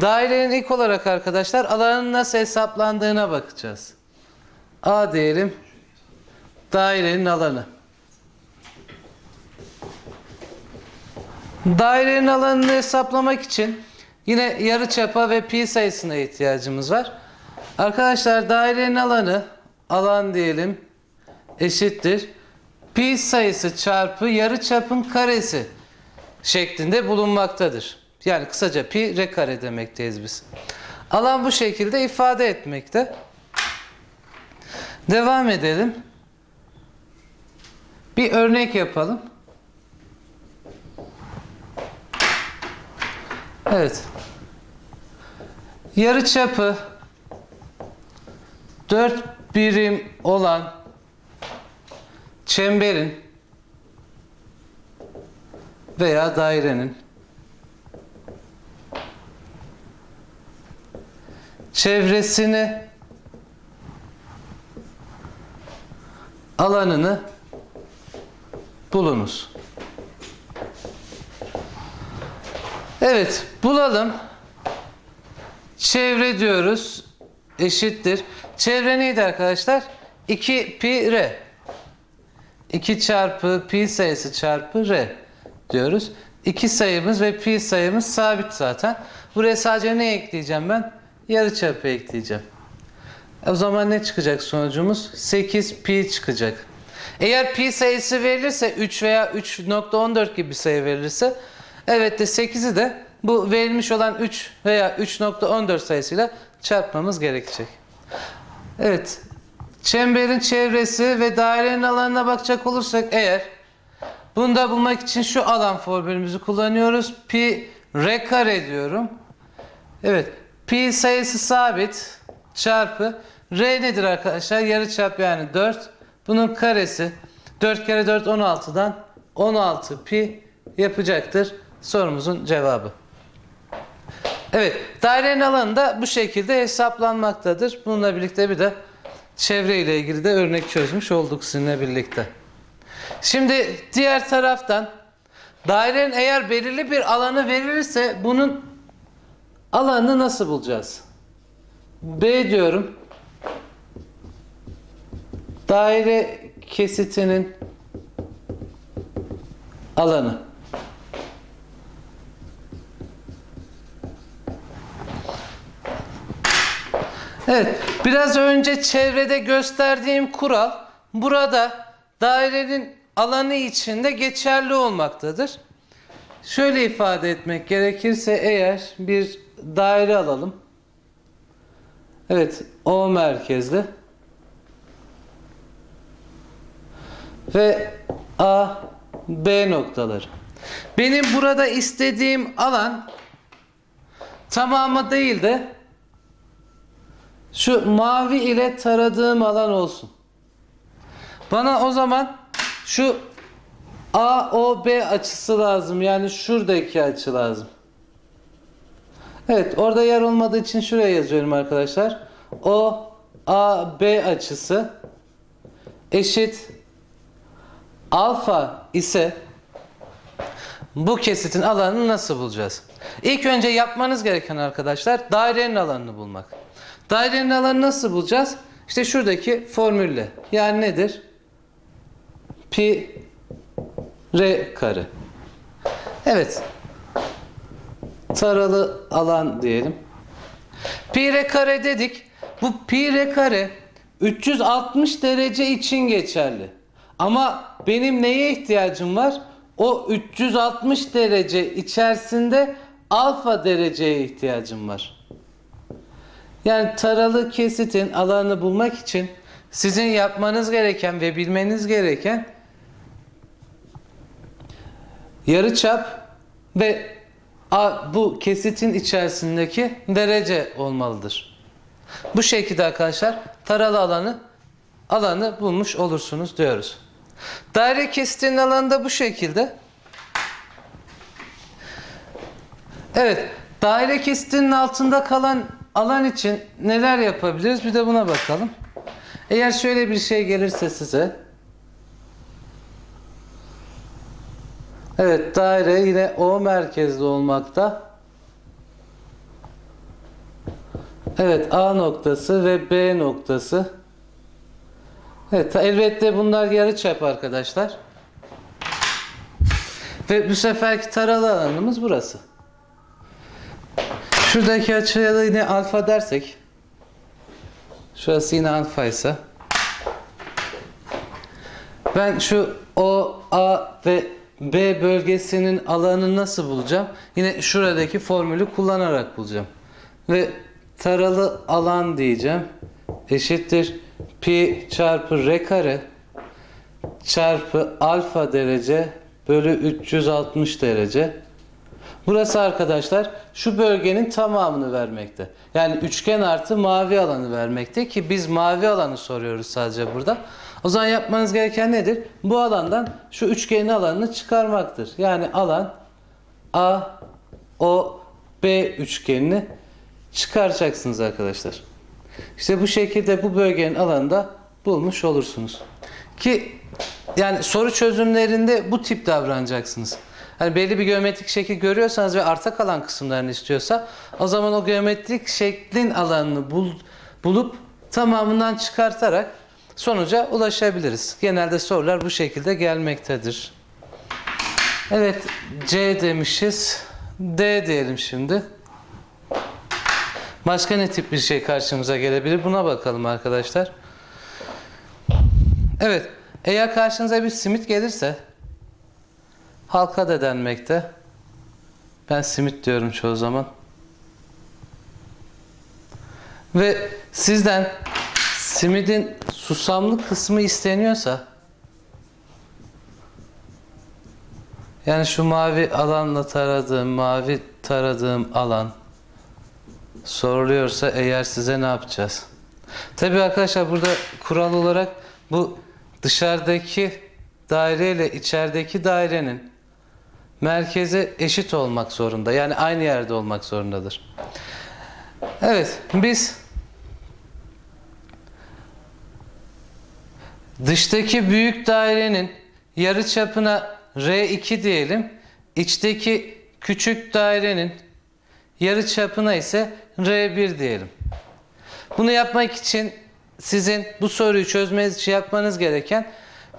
Dairenin ilk olarak arkadaşlar alanın nasıl hesaplandığına bakacağız. A diyelim. Dairenin alanı. Dairenin alanını hesaplamak için yine yarıçapa ve pi sayısına ihtiyacımız var. Arkadaşlar dairenin alanı alan diyelim eşittir. Pi sayısı çarpı yarıçapın karesi şeklinde bulunmaktadır. Yani kısaca pi r kare demekteyiz biz. Alan bu şekilde ifade etmekte. Devam edelim. Bir örnek yapalım. Evet. Yarı çapı 4 birim olan çemberin veya dairenin çevresini alanını bulunuz. Evet, bulalım. Çevre diyoruz. Eşittir. Çevre neydi arkadaşlar? 2 pi r. 2 çarpı pi sayısı çarpı r diyoruz. 2 sayımız ve pi sayımız sabit zaten. Buraya sadece ne ekleyeceğim ben? Yarıçapı ekleyeceğim. O zaman ne çıkacak sonucumuz? 8 pi çıkacak. Eğer pi sayısı verilirse 3 veya 3.14 gibi bir sayı verilirse evet de 8'i de bu verilmiş olan 3 veya 3.14 sayısıyla çarpmamız gerekecek. Evet. Çemberin çevresi ve dairenin alanına bakacak olursak eğer bunu da bulmak için şu alan formülümüzü kullanıyoruz. Pi r kare diyorum. Evet. Pi sayısı sabit çarpı r nedir arkadaşlar? Yarıçap yani 4. Bunun karesi 4 kere 4 16'dan 16 pi yapacaktır sorumuzun cevabı. Evet, dairenin alanı da bu şekilde hesaplanmaktadır. Bununla birlikte bir de çevre ile ilgili de örnek çözmüş olduk sizinle birlikte. Şimdi diğer taraftan dairenin eğer belirli bir alanı verilirse bunun alanını nasıl bulacağız? B diyorum. Daire kesitinin alanı. Evet, biraz önce çevrede gösterdiğim kural burada dairenin alanı içinde geçerli olmaktadır. Şöyle ifade etmek gerekirse eğer bir daire alalım. Evet, O merkezli. Ve A, B noktaları. Benim burada istediğim alan tamamı değil de şu mavi ile taradığım alan olsun. Bana o zaman şu AOB açısı lazım. Yani şuradaki açı lazım. Evet orada yer olmadığı için şuraya yazıyorum arkadaşlar. O AB açısı eşit alfa ise bu kesitin alanını nasıl bulacağız? İlk önce yapmanız gereken arkadaşlar dairenin alanını bulmak. Dairenin alanını nasıl bulacağız? İşte şuradaki formülle. Yani nedir? Pi r kare. Evet. Taralı alan diyelim. Pi r kare dedik. Bu pi r kare 360 derece için geçerli. Ama benim neye ihtiyacım var? O 360 derece içerisinde alfa dereceye ihtiyacım var. Yani taralı kesitin alanını bulmak için sizin yapmanız gereken ve bilmeniz gereken yarıçap ve a- bu kesitin içerisindeki derece olmalıdır. Bu şekilde arkadaşlar taralı alanı alanı bulmuş olursunuz diyoruz. Daire kesitinin alanı da bu şekilde. Evet, daire kesitinin altında kalan alan için neler yapabiliriz? Bir de buna bakalım. Eğer şöyle bir şey gelirse size. Evet, daire yine O merkezli olmakta. Evet A noktası ve B noktası. Evet elbette bunlar yarıçap arkadaşlar. Ve bu seferki taralı alanımız burası. Şuradaki açıya da yine alfa dersek. Şurası yine alfa ise. Ben şu O, A ve B bölgesinin alanını nasıl bulacağım? Yine şuradaki formülü kullanarak bulacağım. Ve taralı alan diyeceğim. Eşittir pi çarpı r kare çarpı alfa derece bölü 360 derece. Burası arkadaşlar şu bölgenin tamamını vermekte. Yani üçgen artı mavi alanı vermekte ki biz mavi alanı soruyoruz sadece burada. O zaman yapmanız gereken nedir? Bu alandan şu üçgenin alanını çıkarmaktır. Yani alan A, O, B üçgenini çıkaracaksınız arkadaşlar. İşte bu şekilde bu bölgenin alanını da bulmuş olursunuz. Ki yani soru çözümlerinde bu tip davranacaksınız. Hani belli bir geometrik şekil görüyorsanız ve arta kalan kısımlarını istiyorsa o zaman o geometrik şeklin alanını bul, bulup tamamından çıkartarak sonuca ulaşabiliriz. Genelde sorular bu şekilde gelmektedir. Evet C demişiz. D diyelim şimdi. Başka ne tip bir şey karşımıza gelebilir? Buna bakalım arkadaşlar. Evet. Eğer karşınıza bir simit gelirse halka da denmekte. Ben simit diyorum çoğu zaman. Ve sizden simidin susamlı kısmı isteniyorsa yani şu mavi alanla taradığım, mavi taradığım alan soruluyorsa eğer size ne yapacağız? Tabii arkadaşlar burada kural olarak bu dışarıdaki daire ile içerideki dairenin merkezi eşit olmak zorunda. Yani aynı yerde olmak zorundadır. Evet, biz dıştaki büyük dairenin yarı çapına R2 diyelim. İçteki küçük dairenin yarı çapına ise R1 diyelim. Bunu yapmak için sizin bu soruyu çözmeniz için yapmanız gereken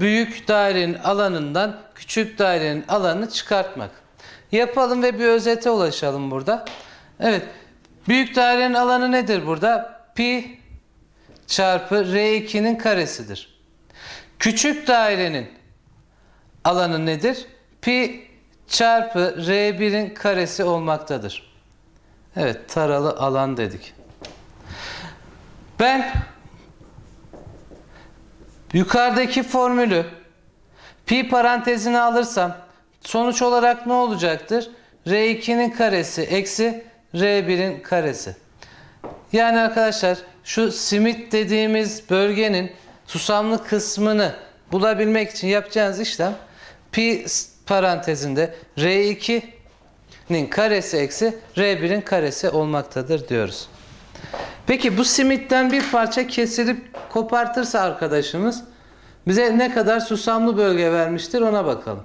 büyük dairenin alanından küçük dairenin alanını çıkartmak. Yapalım ve bir özete ulaşalım burada. Evet. Büyük dairenin alanı nedir burada? Pi çarpı R2'nin karesidir. Küçük dairenin alanı nedir? Pi çarpı R1'in karesi olmaktadır. Evet, taralı alan dedik. Ben yukarıdaki formülü pi parantezine alırsam sonuç olarak ne olacaktır? R2'nin karesi eksi R1'in karesi. Yani arkadaşlar şu simit dediğimiz bölgenin susamlı kısmını bulabilmek için yapacağınız işlem pi parantezinde R2'nin karesi eksi R1'in karesi olmaktadır diyoruz. Peki bu simitten bir parça kesilip kopartırsa arkadaşımız bize ne kadar susamlı bölge vermiştir ona bakalım.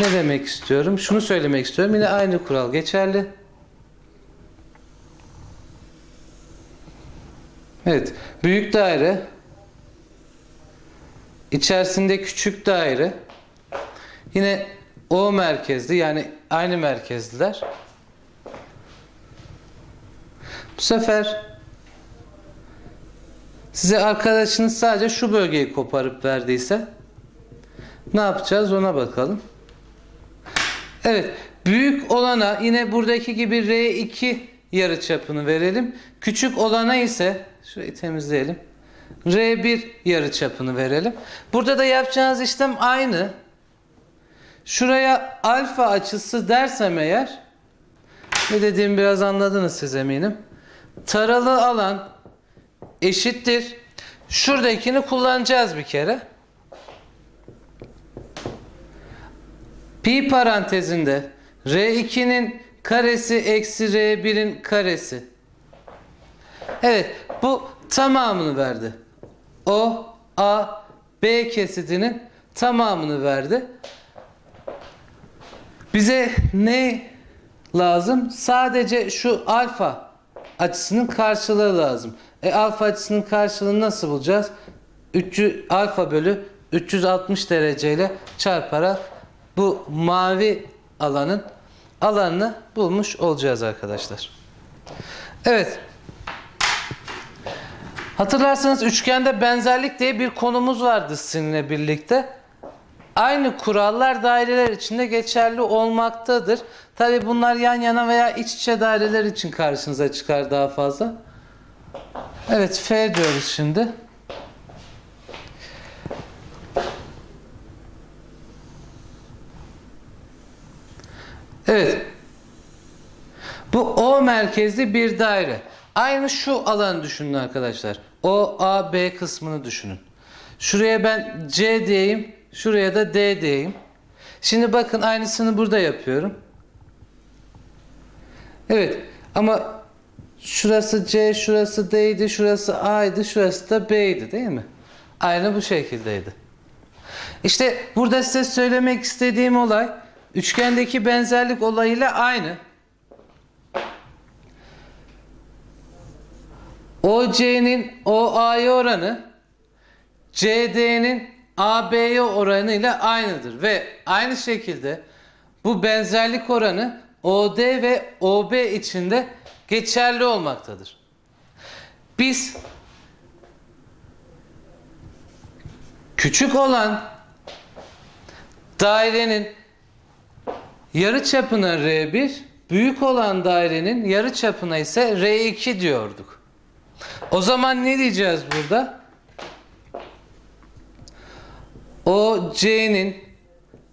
Ne demek istiyorum? Şunu söylemek istiyorum. Yine aynı kural geçerli. Evet. Büyük daire içerisinde küçük daire yine O merkezli yani aynı merkezliler. Bu sefer size arkadaşınız sadece şu bölgeyi koparıp verdiyse ne yapacağız ona bakalım. Evet. Büyük olana yine buradaki gibi R2 yarı çapını verelim. Küçük olana ise şurayı temizleyelim. R1 yarı çapını verelim. Burada da yapacağınız işlem aynı. Şuraya alfa açısı dersem eğer ne dediğimi biraz anladınız siz eminim. Taralı alan eşittir. Şuradakini kullanacağız bir kere. Pi parantezinde R2'nin karesi eksi R1'in karesi. Evet bu tamamını verdi. O, A, B kesitinin tamamını verdi. Bize ne lazım? Sadece şu alfa açısının karşılığı lazım. E alfa açısının karşılığını nasıl bulacağız? 300 alfa bölü 360 dereceyle çarparak bu mavi alanın alanını bulmuş olacağız arkadaşlar. Evet. Hatırlarsanız üçgende benzerlik diye bir konumuz vardı sizinle birlikte. Aynı kurallar daireler içinde geçerli olmaktadır. Tabi bunlar yan yana veya iç içe daireler için karşınıza çıkar daha fazla. Evet F diyoruz şimdi. Evet. Bu O merkezli bir daire. Aynı şu alanı düşünün arkadaşlar. O, A, B kısmını düşünün. Şuraya ben C diyeyim. Şuraya da D diyeyim. Şimdi bakın aynısını burada yapıyorum. Evet. Ama şurası C, şurası D'ydi, şurası A'ydı, şurası da B'ydi değil mi? Aynı bu şekildeydi. İşte burada size söylemek istediğim olay üçgendeki benzerlik olayıyla aynı. OC'nin OA'ya oranı CD'nin AB'ye oranıyla aynıdır ve aynı şekilde bu benzerlik oranı OD ve OB içinde geçerli olmaktadır. Biz küçük olan dairenin yarı çapına R1, büyük olan dairenin yarı çapına ise R2 diyorduk. O zaman ne diyeceğiz burada? O C'nin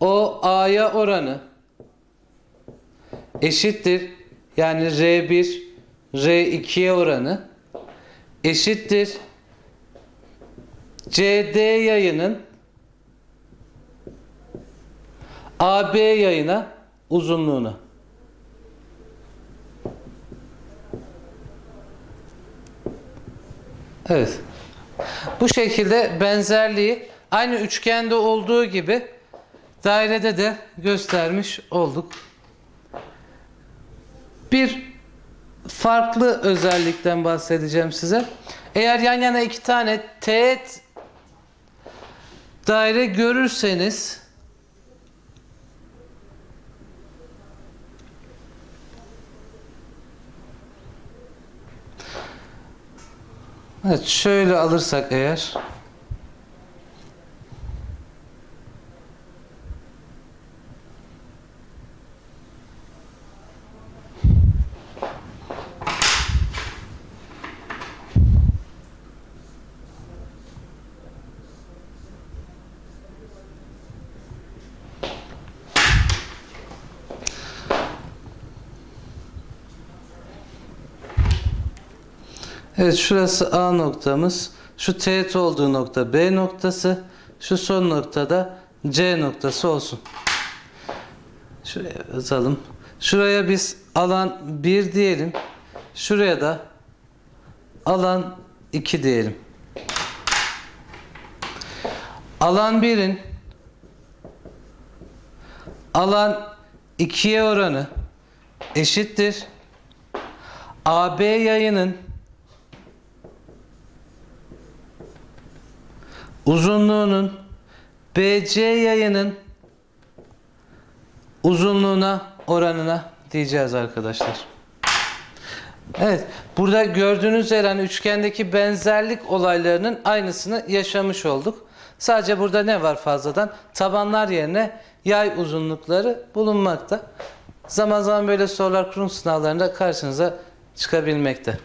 o A'ya oranı eşittir. Yani R1 R2'ye oranı eşittir. CD yayının AB yayına uzunluğuna. Evet. Bu şekilde benzerliği aynı üçgende olduğu gibi dairede de göstermiş olduk. Bir farklı özellikten bahsedeceğim size. Eğer yan yana iki tane teğet daire görürseniz Evet şöyle alırsak eğer Evet şurası A noktamız. Şu teğet olduğu nokta B noktası. Şu son noktada C noktası olsun. Şuraya yazalım. Şuraya biz alan 1 diyelim. Şuraya da alan 2 diyelim. Alan 1'in alan 2'ye oranı eşittir. AB yayının uzunluğunun BC yayının uzunluğuna oranına diyeceğiz arkadaşlar. Evet, burada gördüğünüz üzere hani üçgendeki benzerlik olaylarının aynısını yaşamış olduk. Sadece burada ne var fazladan? Tabanlar yerine yay uzunlukları bulunmakta. Zaman zaman böyle sorular kurum sınavlarında karşınıza çıkabilmekte.